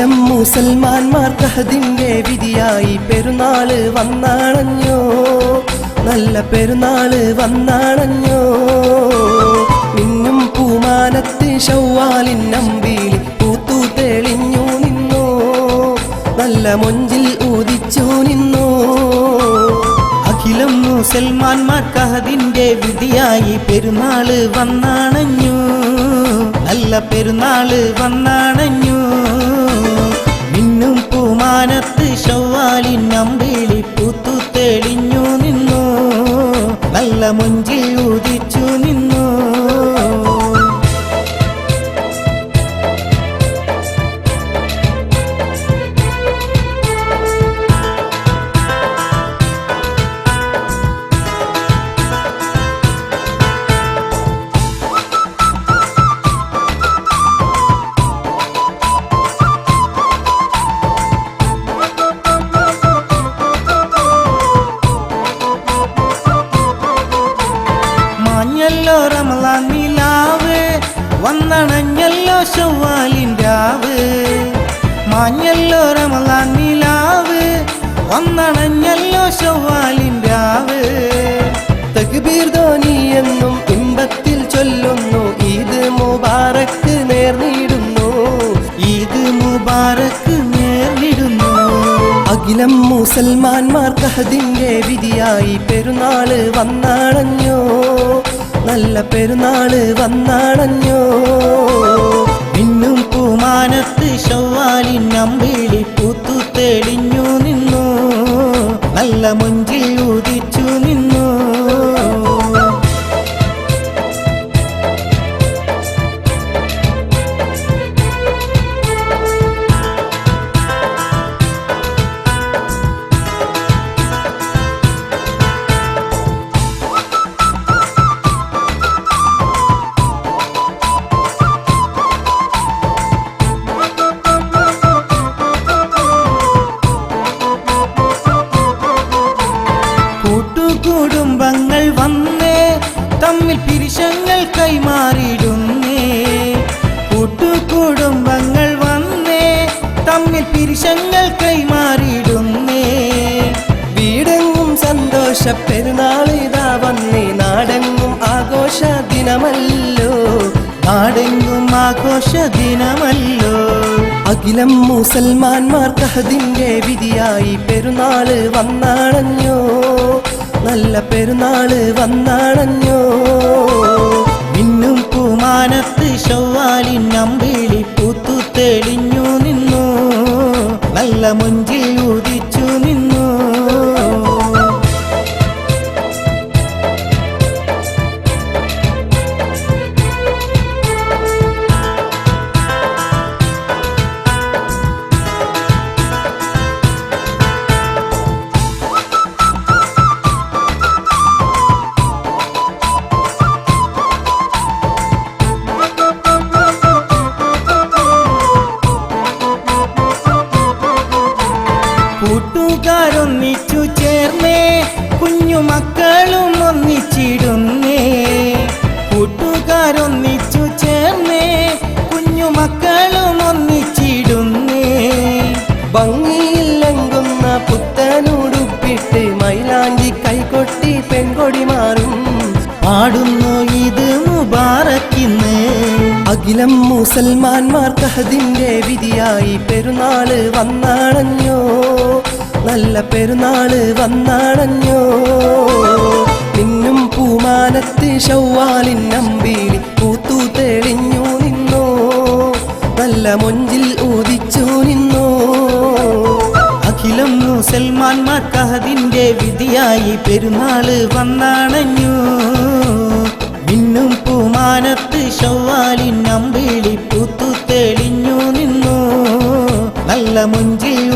അഖിലം മുസൽമാൻമാർ തഹദിന്റെ വിധിയായി പെരുന്നാൾ വന്നാണഞ്ഞോ നല്ല പെരുന്നാൾ വന്നാണഞ്ഞോ നിന്നും പൂമാനത്ത് ഷൗവാലിൻ നമ്പിയിൽ പൂത്തു തെളിഞ്ഞു നിന്നോ? നല്ല മൊഞ്ചിൽ ഊതിച്ചു നിന്നോ? അഖിലം മുസൽമാൻമാർ തഹദിന്റെ വിധിയായി പെരുന്നാൾ വന്നാണഞ്ഞു നല്ല പെരുന്നാൾ വന്നാണഞ്ഞു പൂമാനത്ത് ഷവ്വാലിൻ നമ്പിളി പൂത്തു തെളിഞ്ഞു നിന്നു. നല്ല മുഞ്ചിൽ ഉദിച്ചു നിന്നു. വന്നണഞ്ഞല്ലോ ചൊവ്വാലിന്റാവ് മാഞ്ഞല്ലോ റമലാൻ നിലാവ് വന്നണഞ്ഞല്ലോ ചൊവ്വാലിന്റാവ് തക്ബീർ ധോനി എന്നും ഇമ്പത്തിൽ ചൊല്ലുന്നു. ഈദ് മുബാറക്ക് നേർന്നിടുന്നു. ഈദ് മുബാറക്ക് നേർന്നിടുന്നു. അഖിലം മുസൽമാൻമാർ അതിന്റെ വിധിയായി പെരുന്നാൾ വന്നാണഞ്ഞോ നല്ല പെരുന്നാൾ വന്നാണഞ്ഞോ ഇന്നും പൂമാനത്ത് ശവ്വാലിൻ നമ്പിളി പൂത്തു തെളിഞ്ഞു നിന്നു. നല്ല മുഞ്ചിൽ കൂട്ടുകുടുംബങ്ങൾ വന്നേ തമ്മിൽ പിരിശങ്ങൾ കൈമാറിയിടുന്നേ. കൂട്ടുകുടുംബങ്ങൾ വന്നേ തമ്മിൽ പിരിശങ്ങൾ കൈമാറിയിടുന്നേ. വീടെങ്ങും സന്തോഷ പെരുന്നാളിതാ വന്നേ. നാടെങ്ങും ആഘോഷ ദിനമല്ലോ. നാടെങ്ങും ആഘോഷ ദിനമല്ലോ. അഖിലം മുസൽമാന്മാർക്ക് അതിന്റെ വിധിയായി പെരുന്നാൾ വന്നാണഞ്ഞോ നല്ല പെരുന്നാൾ വന്നാണഞ്ഞോ? മിന്നും പൂമാനത്ത് ശവ്വാലിൻ നമ്പിളി പൂത്തു തെളിഞ്ഞു നിന്നു. നല്ല മുഞ്ചിൽ ഉദിച്ചു നിന്നു. കൂട്ടുകാരൊന്നിച്ചു ചേർന്നേ കുഞ്ഞുമക്കളും ഒന്നിച്ചിടുന്നേ. ഭംഗിയില്ലെങ്കുന്ന പുത്തനുടുപ്പിട്ട് മൈലാഞ്ചി കൈകൊട്ടി പെൺകൊടി മാറും. പാടുന്നു ഇത് മുബാറക്കിന്ന് അഖിലം മുസൽമാൻമാർ അതിന്റെ വിധിയായി പെരുന്നാൾ വന്നാണഞ്ഞോ നല്ല പെരുന്നാൾ വന്നാണഞ്ഞോ നിന്നും പൂമാനത്ത് ഷൗവാലിൻ നമ്പീലി പൂത്തു തെളിഞ്ഞു നിന്നോ? നല്ല മൊഞ്ചിൽ ഊതിച്ചു നിന്നോ? അഖിലം മുസൽമാന്മാർക്ക് അതിന്റെ വിധിയായി പെരുന്നാൾ വന്നാണഞ്ഞു. ഇന്നും പൂമാനത്ത് ഷവ്വാലിൻ നമ്പിളി പൂത്തു തെളിഞ്ഞു നിന്നു? നല്ല മുഞ്ചിൽ